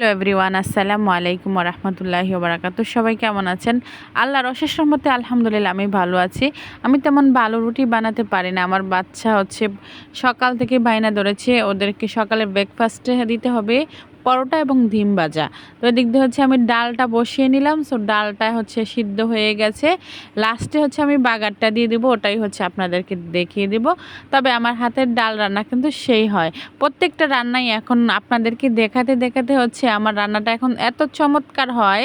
Hello everyone, আসসালামু আলাইকুম রহমতুল্লাহি বারাকাত সবাই কেমন আছেন? আল্লাহর অশেষ রহমতে আলহামদুলিল্লাহ আমি ভালো আছি। আমি তেমন ভালো রুটি বানাতে পারি না। আমার বাচ্চা হচ্ছে সকাল থেকে বাইনা ধরেছে। ওদেরকে সকালে ব্রেকফাস্টে দিতে হবে। পরোটা এবং ডিম ভাজা। তো এদিক দিয়ে হচ্ছে আমি ডালটা বসিয়ে নিলাম। সো ডালটা হচ্ছে সিদ্ধ হয়ে গেছে। লাস্টে হচ্ছে আমি বাগারটা দিয়ে দেবো, ওটাই হচ্ছে আপনাদেরকে দেখিয়ে দেব। তবে আমার হাতের ডাল রান্না কিন্তু সেই হয়। প্রত্যেকটা রান্নাই এখন আপনাদেরকে দেখাতে দেখাতে হচ্ছে আমার রান্নাটা এখন এত চমৎকার হয়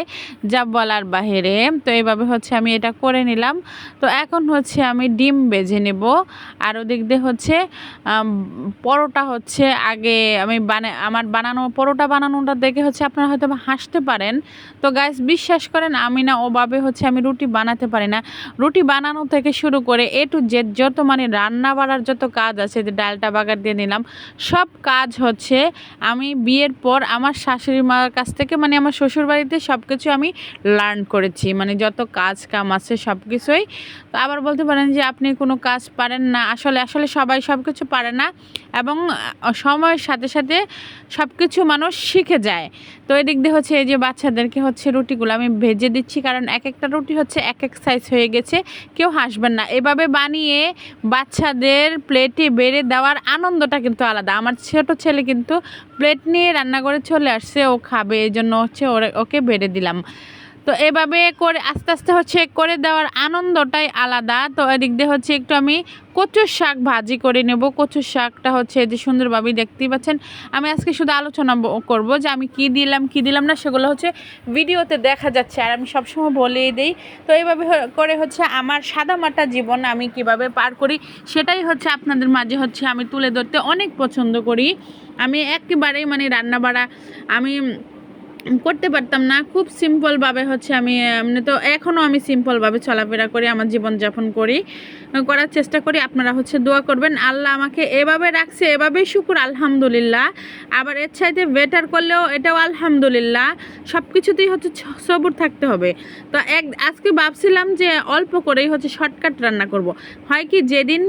যা বলার বাহিরে। তো এইভাবে হচ্ছে আমি এটা করে নিলাম। তো এখন হচ্ছে আমি ডিম বেজে নেব। আর ওদিক দিয়ে হচ্ছে পরোটা হচ্ছে আগে আমি বানা, আমার বানানো পরোটা বানানোটা দেখে হচ্ছে আপনারা হয়তো হাসতে পারেন। তো গাইস বিশ্বাস করেন, আমি না ওভাবে হচ্ছে আমি রুটি বানাতে পারি না। রুটি বানানো থেকে শুরু করে এ টু জেড যত মানে রান্না বাড়ার যত কাজ আছে, যে ডালটা বাগার দিয়ে নিলাম, সব কাজ হচ্ছে আমি বিয়ের পর আমার শাশুড়ি মার কাছ থেকে মানে আমার শ্বশুর বাড়িতে সব কিছু আমি লার্ন করেছি। মানে যত কাজ কাম আছে সব কিছুই তো আবার বলতে পারেন যে আপনি কোনো কাজ পারেন না, আসলে আসলে সবাই সব কিছু পারে না এবং সময়ের সাথে সাথে সব কিছু মানুষ শিখে যায়। তো এদিক দিয়ে হচ্ছে এই যে বাচ্চাদেরকে হচ্ছে রুটিগুলো আমি ভেজে দিচ্ছি, কারণ এক একটা রুটি হচ্ছে এক এক সাইজ হয়ে গেছে, কেউ হাসবেন না। এভাবে বানিয়ে বাচ্চাদের প্লেটে বেড়ে দেওয়ার আনন্দটা কিন্তু আলাদা। আমার ছোট ছেলে কিন্তু প্লেট নিয়ে রান্না করে চলে আসছে, ও খাবে এই জন্য হচ্ছে ওরে, ওকে বেড়ে দিলাম। তো এভাবে করে আস্তে আস্তে হচ্ছে করে দেওয়ার আনন্দটাই আলাদা। তো এদিক দিয়ে হচ্ছে একটু আমি কচুর শাক ভাজি করে নেব। কচুর শাকটা হচ্ছে যে সুন্দরভাবেই দেখতেই পাচ্ছেন। আমি আজকে শুধু আলোচনা করব যে আমি কি দিলাম কি দিলাম না, সেগুলো হচ্ছে ভিডিওতে দেখা যাচ্ছে। আর আমি সবসময় বলেই দিই। তো এইভাবে করে হচ্ছে আমার সাদামাটা জীবন আমি কীভাবে পার করি, সেটাই হচ্ছে আপনাদের মাঝে হচ্ছে আমি তুলে ধরতে অনেক পছন্দ করি। আমি একেবারেই মানে রান্না বাড়া আমি করতে পারতাম না। খুব সিম্পলভাবে হচ্ছে আমি এমনি তো এখনও আমি সিম্পলভাবে চলাফেরা করি, আমার জীবনযাপন করি, করার চেষ্টা করি। আপনারা হচ্ছে দোয়া করবেন, আল্লাহ আমাকে এভাবে রাখছে, এভাবেই শুকুর, আলহামদুলিল্লাহ। আবার এর চাইতে বেটার করলেও এটাও আলহামদুলিল্লাহ। সব কিছুতেই হচ্ছে সবুর থাকতে হবে। তো এক, আজকে ভাবছিলাম যে অল্প করেই হচ্ছে শর্টকাট রান্না করব। হয় কি, যেদিন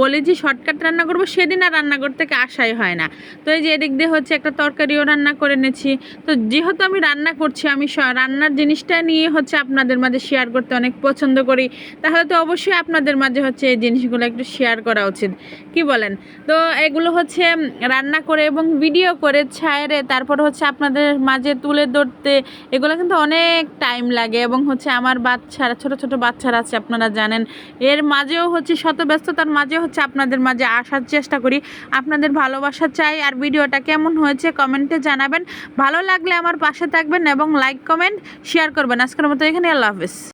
বলে যে শর্টকাট রান্না করব, সেদিন আর রান্নাঘর থেকে আসাই হয় না। তো এই যে এদিক দিয়ে হচ্ছে একটা তরকারিও রান্না করে এনেছি তো যেহেতু আমি রান্না করছি, আমি রান্নার জিনিসটা নিয়ে হচ্ছে আপনাদের মাঝে শেয়ার করতে অনেক পছন্দ করি। তাহলে তো অবশ্যই আপনাদের মাঝে হচ্ছে এই জিনিসগুলো একটু শেয়ার করা উচিত। কি বলেন? তো এগুলো হচ্ছে রান্না করে এবং ভিডিও করে, ছায়রে, তারপর হচ্ছে আপনাদের মাঝে তুলে ধরতে, এগুলো কিন্তু অনেক টাইম লাগে এবং হচ্ছে আমার বাচ্চারা, ছোট ছোট বাচ্চারা আছে, আপনারা জানেন। এর মাঝেও হচ্ছে শত ব্যস্ততার মাঝেও হচ্ছে আপনাদের মাঝে আসার চেষ্টা করি। আপনাদের ভালোবাসা চাই। আর ভিডিওটা কেমন হয়েছে কমেন্টে জানাবেন। ভালো লাগলে আমার পাশে থাকবেন এবং লাইক কমেন্ট শেয়ার করবেন। আজকের মতো এখানে আল্লাহ হাফেজ।